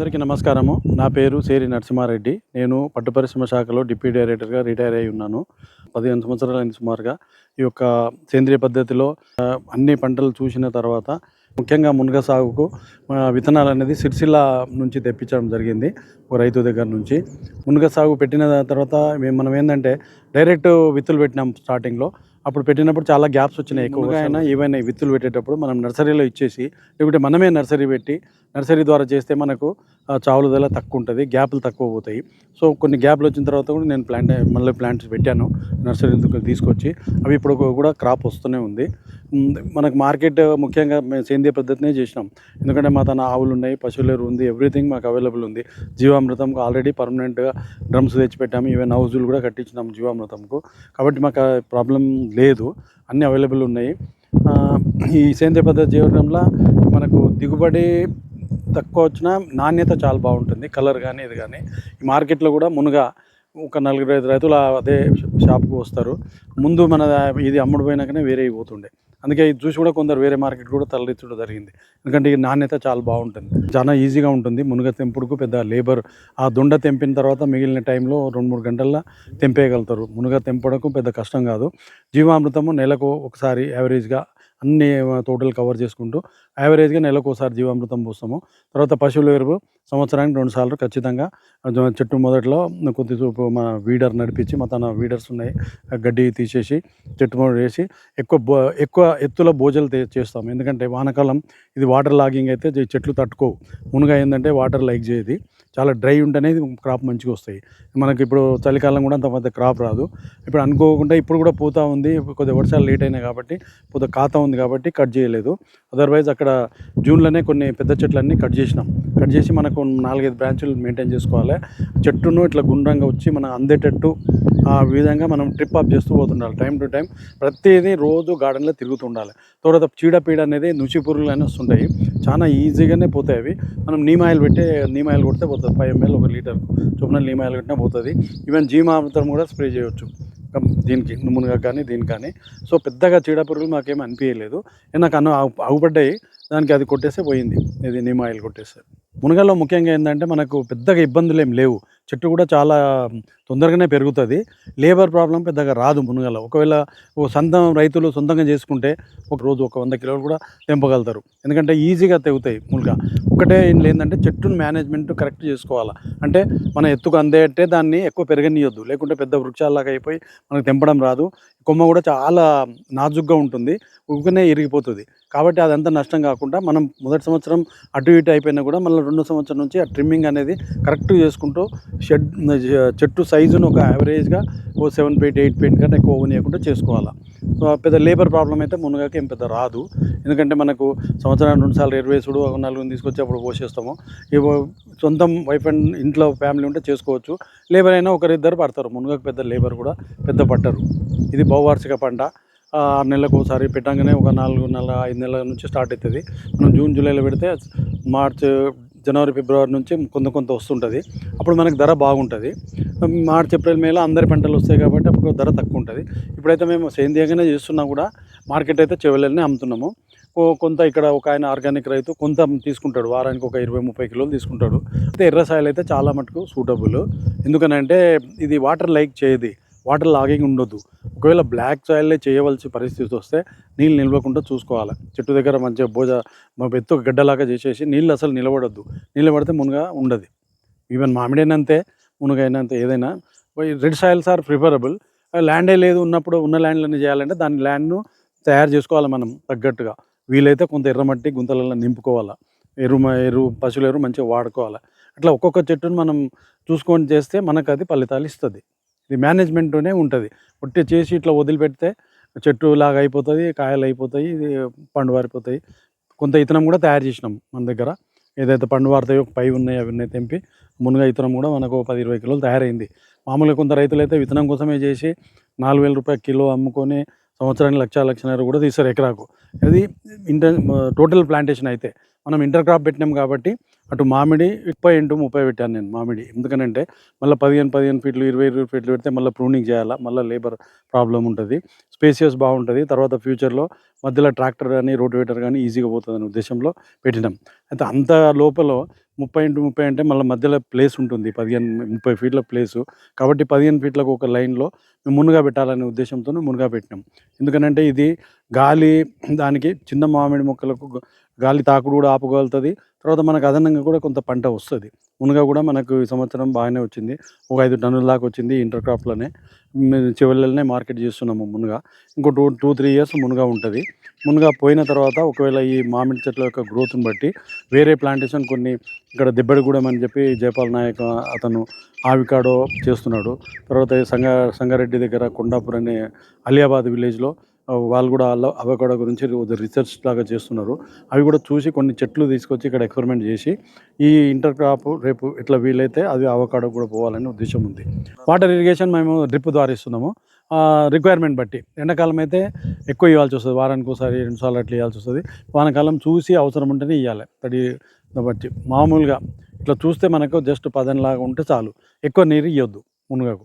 నమస్కారము. నా పేరు సేరి నరసింహారెడ్డి. నేను పట్టు పరిశ్రమ శాఖలో డిప్యూటీ డైరెక్టర్గా రిటైర్ అయి ఉన్నాను. పదిహేను సంవత్సరాలైంది సుమారుగా. ఈ యొక్క సేంద్రియ పద్ధతిలో అన్ని పంటలు చూసిన తర్వాత ముఖ్యంగా మునగ సాగుకు విత్తనాలు అనేది సిరిసిల్ల నుంచి తెప్పించడం జరిగింది ఒక రైతు దగ్గర నుంచి. మునగ సాగు పెట్టిన తర్వాత మేము మనం ఏంటంటే డైరెక్ట్ విత్తులు పెట్టినాం స్టార్టింగ్లో. అప్పుడు పెట్టినప్పుడు చాలా గ్యాప్స్ వచ్చినాయి ఎక్కువగా. అయినా ఏవైనా విత్తులు పెట్టేటప్పుడు మనం నర్సరీలో ఇచ్చేసి లేకుంటే మనమే నర్సరీ పెట్టి నర్సరీ ద్వారా చేస్తే మనకు చావులు చావుల ధర తక్కువ ఉంటుంది గ్యాప్లు తక్కువ పోతాయి. సో కొన్ని గ్యాప్లు వచ్చిన తర్వాత కూడా నేను ప్లాంట్ మళ్ళీ ప్లాంట్స్ పెట్టాను నర్సరీ తీసుకొచ్చి. అవి ఇప్పుడు కూడా క్రాప్ వస్తూనే ఉంది. మనకు మార్కెట్ ముఖ్యంగా మేము సేంద్రియ పద్ధతినే చేసినాం. ఎందుకంటే మా తన ఆవులు ఉన్నాయి పశువుల ఉంది ఎవ్రీథింగ్ మాకు అవైలబుల్ ఉంది. జీవామృతం ఆల్రెడీ పర్మనెంట్గా డ్రమ్స్ తెచ్చి పెట్టాము ఈవెన్ హౌజులు కూడా కట్టించినాం జీవామృతంకు. కాబట్టి మాకు ప్రాబ్లం లేదు అన్నీ అవైలబుల్ ఉన్నాయి. ఈ సేంద్రియ పద్ధతి చేయడంలో మనకు దిగుబడి తక్కువ వచ్చినా నాణ్యత చాలా బాగుంటుంది. కలర్ కానీ ఇది కానీ ఈ మార్కెట్లో కూడా మునుగా ఒక నలుగురు ఐదు రైతులు అదే షాప్కి వస్తారు. ముందు మన ఇది అమ్ముడు పోయినాకనే వేరే పోతుండే. అందుకే ఇది చూసి కూడా కొందరు వేరే మార్కెట్ కూడా తరలించడం జరిగింది. ఎందుకంటే ఈ నాణ్యత చాలా బాగుంటుంది. చాలా ఈజీగా ఉంటుంది. మునుగ తెంపుడుకు పెద్ద లేబర్. ఆ దొండ తెంపిన తర్వాత మిగిలిన టైంలో రెండు మూడు గంటల్లో తెంపేయగలుగుతారు. మునుగ తెంపడకు పెద్ద కష్టం కాదు. జీవామృతము నెలకు ఒకసారి యావరేజ్గా అన్ని తోటలు కవర్ చేసుకుంటూ యావరేజ్గా నెలకు ఒకసారి జీవామృతం పోస్తాము. తర్వాత పశువుల ఎరువు సంవత్సరానికి రెండు సార్లు ఖచ్చితంగా. చెట్టు మొదట్లో కొద్దిసేపు మన వీడర్ నడిపించి మా తన వీడర్స్ ఉన్నాయి గడ్డి తీసేసి చెట్టు మొదలు వేసి ఎక్కువ బో ఎక్కువ ఎత్తుల భోజలు చేస్తాం ఎందుకంటే వానకాలం ఇది వాటర్ లాగింగ్ అయితే చెట్లు తట్టుకోవు. మునుగా ఏంటంటే వాటర్ లైక్ చేయది. చాలా డ్రై ఉంటేనే క్రాప్ మంచిగా వస్తాయి. మనకి ఇప్పుడు చలికాలం కూడా అంత పెద్ద క్రాప్ రాదు. ఇప్పుడు అనుకోకుండా ఇప్పుడు కూడా పూత ఉంది. కొద్దిగా వర్షాలు లేట్ అయినాయి కాబట్టి పూత కాత ఉంది కాబట్టి కట్ చేయలేదు. అదర్వైజ్ అక్కడ జూన్లోనే కొన్ని పెద్ద చెట్లన్నీ కట్ చేసినాం. కట్ చేసి మనకు నాలుగైదు బ్రాంచులు మెయింటైన్ చేసుకోవాలి. చెట్టును ఇట్లా గుండ్రంగా వచ్చి మనం అందేటట్టు ఆ విధంగా మనం ట్రిప్ అప్ చేస్తూ పోతుండాలి. టైం టు టైం ప్రతిదీ రోజు గార్డెన్లో తిరుగుతుండాలి తర్వాత చీడపీడ అనేది నుచి పురుగులు అనేవి వస్తుంటాయి. చాలా ఈజీగానే పోతాయి అవి. మనం నీమ్ ఆయిల్ నీమాయిల్ నీమ్ ఆయిల్ కొడితే పోతుంది. ఫైవ్ ఎంఎల్ ఒక లీటర్ చొప్పున నీమ్ ఆయిల్ కొట్టినా పోతుంది. ఈవెన్ జీమామృతం కూడా స్ప్రే చేయవచ్చు దీనికి మునగ కానీ దీనికి కానీ. సో పెద్దగా చీడపురుగులు మాకేం అనిపించలేదు నాకు అన్న అగు- అగుపడ్డాయి. దానికి అది కొట్టేస్తే పోయింది. ఇది నీమ్ ఆయిల్ కొట్టేస్తే. మునగలో ముఖ్యంగా ఏంటంటే మనకు పెద్దగా ఇబ్బందులు ఏం లేవు. చెట్టు కూడా చాలా తొందరగానే పెరుగుతుంది. లేబర్ ప్రాబ్లం పెద్దగా రాదు మునగల. ఒకవేళ ఓ సొంతం రైతులు సొంతంగా చేసుకుంటే ఒక రోజు ఒక వంద కిలోలు కూడా తెంపగలుగుతారు. ఎందుకంటే ఈజీగా తెగుతాయి మునగ. ఒకటే ఏం లేదంటే చెట్టును మేనేజ్మెంట్ కరెక్ట్ చేసుకోవాలా. అంటే మన ఎత్తుకు అందేటే దాన్ని ఎక్కువ పెరగనీయొద్దు. లేకుంటే పెద్ద వృక్షాలాగా అయిపోయి మనకు తెంపడం రాదు. కొమ్మ కూడా చాలా నాజుగ్గా ఉంటుంది. ఉక్కునే ఇరిగిపోతుంది. కాబట్టి అదంతా నష్టం కాకుండా మనం మొదటి సంవత్సరం అటు ఇటు అయిపోయినా కూడా మళ్ళీ రెండో సంవత్సరం నుంచి ఆ ట్రిమ్మింగ్ అనేది కరెక్ట్ చేసుకుంటూ షెడ్ చెట్టు సైజును ఒక యావరేజ్గా ఓ సెవెన్ ఫీట్ ఎయిట్ ఫీట్ కంటే ఎక్కువ ఓనియకుండా చేసుకోవాలా. పెద్ద లేబర్ ప్రాబ్లం అయితే మునగాకి ఏం పెద్ద రాదు. ఎందుకంటే మనకు సంవత్సరానికి రెండు సార్లు ఎరువేసుడు ఒక నలుగురిని తీసుకొచ్చి అప్పుడు పోసేస్తాము ఇవి సొంతం వైఫ్ అండ్ ఇంట్లో ఫ్యామిలీ ఉంటే చేసుకోవచ్చు. లేబర్ అయినా ఒకరిద్దరు పడతారు. మునగాకు పెద్ద లేబర్ కూడా పెద్ద పట్టరు. ఇది బహువార్షిక పంట. ఆరు నెలలకు ఒకసారి పెట్టంగానే ఒక నాలుగు నెలల ఐదు నెలల నుంచి స్టార్ట్ అవుతుంది మనం జూన్ జూలైలో పెడితే మార్చ్ జనవరి ఫిబ్రవరి నుంచి కొంత కొంత వస్తుంటుంది. అప్పుడు మనకు ధర బాగుంటుంది. మార్చ్ ఏప్రిల్ మేలో అందరి పంటలు వస్తాయి కాబట్టి అప్పుడు ధర తక్కువ ఉంటుంది ఇప్పుడైతే మేము సేంద్రియంగానే చేస్తున్నా కూడా మార్కెట్ అయితే చెవెళ్ళనే అమ్ముతున్నాము. కొంత ఇక్కడ ఒక ఆయన ఆర్గానిక్ రైతు కొంత తీసుకుంటాడు. వారానికి ఒక ఇరవై ముప్పై కిలోలు తీసుకుంటాడు. అయితే ఎర్ర సాయిల్ అయితే చాలా మటుకు సూటబుల్. ఎందుకనంటే ఇది వాటర్ లైక్ చేయదు. వాటర్ లాగింగ్ ఉండొద్దు. ఒకవేళ బ్లాక్ సాయిల్లో చేయవలసి పరిస్థితి వస్తే నీళ్ళు నిలవకుండా చూసుకోవాలి. చెట్టు దగ్గర మంచిగా భోజ మా ఎత్తు గడ్డలాగా చేసేసి నీళ్ళు అసలు నిలబడొద్దు. నిలబడితే మునగా ఉండదు. ఈవెన్ మామిడైనంతే మునగైనంతే ఏదైనా. Red soils are preferable. ల్యాండే లేదు ఉన్నప్పుడు ఉన్న ల్యాండ్లని చేయాలంటే దాని ల్యాండ్ను తయారు చేసుకోవాలి మనం తగ్గట్టుగా. వీలైతే కొంత ఎర్రమట్టి గుంతలలో నింపుకోవాలి. ఎరువు ఎరువు పశువుల ఎరువు మంచిగా వాడుకోవాలి. అట్లా ఒక్కొక్క చెట్టును మనం చూసుకొని చేస్తే మనకు అది ఫలితాలు ఇస్తుంది. ఇది మేనేజ్మెంట్తోనే ఉంటుంది. ఒట్టి చేసి ఇట్లా వదిలిపెడితే చెట్టు లాగా అయిపోతుంది కాయలు అయిపోతాయి ఇది పండు వారిపోతాయి. కొంత ఇతనం కూడా తయారు చేసినాం మన దగ్గర. ఏదైతే పండు వారుతాయో పై ఉన్నాయి అవి ఉన్నాయి తెంపి మునగ ఇతనం కూడా మనకు పది ఇరవై కిలోలు తయారైంది. మామూలుగా కొంత రైతులు అయితే విత్తనం కోసమే చేసి నాలుగు వేల రూపాయల కిలో అమ్ముకొని సంవత్సరానికి లక్ష లక్షన్నర కూడా తీస్తారు ఎకరాకు. అది ఇంటర్ టోటల్ ప్లాంటేషన్ అయితే. మనం ఇంటర్ క్రాప్ పెట్టినాం కాబట్టి అటు మామిడి ముప్పై ఇంటూ ముప్పై పెట్టాను నేను మామిడి. ఎందుకనంటే మళ్ళీ పదిహేను పదిహేను ఫీట్లు ఇరవై ఇరవై ఫీట్లు పెడితే మళ్ళీ ప్రూనింగ్ చేయాలా మళ్ళీ లేబర్ ప్రాబ్లం ఉంటుంది. స్పేసియస్ బాగుంటుంది. తర్వాత ఫ్యూచర్లో మధ్యలో ట్రాక్టర్ కానీ రోటివేటర్ కానీ ఈజీగా పోతుంది అనే ఉద్దేశంలో పెట్టినాం. అయితే అంత లోపల ముప్పై ఇంటూ ముప్పై అంటే మళ్ళీ మధ్యలో ప్లేస్ ఉంటుంది. పదిహేను ముప్పై ఫీట్ల ప్లేసు కాబట్టి పదిహేను ఫీట్లకు ఒక లైన్లో మేము మునుగా పెట్టాలనే ఉద్దేశంతో మునుగా పెట్టినాం. ఎందుకనంటే ఇది గాలి దానికి చిన్న మామిడి మొక్కలకు గాలి తాకుడు కూడా ఆపగలుగుతుంది. తర్వాత మనకు అదనంగా కూడా కొంత పంట వస్తుంది. మునగ కూడా మనకు ఈ సంవత్సరం బాగానే వచ్చింది. ఒక ఐదు టన్నుల దాకా వచ్చింది ఇంటర్ క్రాప్లోనే చివరిలోనే మార్కెట్ చేస్తున్నాము మునగ. ఇంకో టూ టూ త్రీ ఇయర్స్ మునగ ఉంటుంది. మునగ పోయిన తర్వాత ఒకవేళ ఈ మామిడి చెట్ల యొక్క గ్రోత్ని బట్టి వేరే ప్లాంటేషన్ కొన్ని ఇక్కడ దెబ్బడిగూడెం అని చెప్పి జయపాల్ నాయక్ అతను ఆవికాడో చేస్తున్నాడు. తర్వాత ఈ సంగ సంగారెడ్డి దగ్గర కొండాపూర్ అనే అలియాబాద్ విలేజ్లో వాళ్ళు కూడా అలా అవకాడో గురించి రీసెర్చ్ లాగా చేస్తున్నారు. అవి కూడా చూసి కొన్ని చెట్లు తీసుకొచ్చి ఇక్కడ ఎక్స్పెరిమెంట్ చేసి ఈ ఇంటర్ క్రాప్ రేపు ఇట్లా వీలైతే అది అవకాడో కూడా పోవాలని ఉద్దేశం ఉంది. వాటర్ ఇరిగేషన్ మేము డ్రిప్ ద్వారా ఇస్తున్నాము రిక్వైర్మెంట్ బట్టి. ఎండాకాలం అయితే ఎక్కువ ఇవ్వాల్సి వస్తుంది. వారానికి ఒకసారి రెండు సార్లు అట్లా ఇవ్వాల్సి వస్తుంది. వానకాలం చూసి అవసరం ఉంటేనే ఇవ్వాలి తడి బట్టి. మామూలుగా ఇట్లా చూస్తే మనకు జస్ట్ పదనలాగా ఉంటే చాలు. ఎక్కువ నీరు ఇవ్వద్దు మునగకు.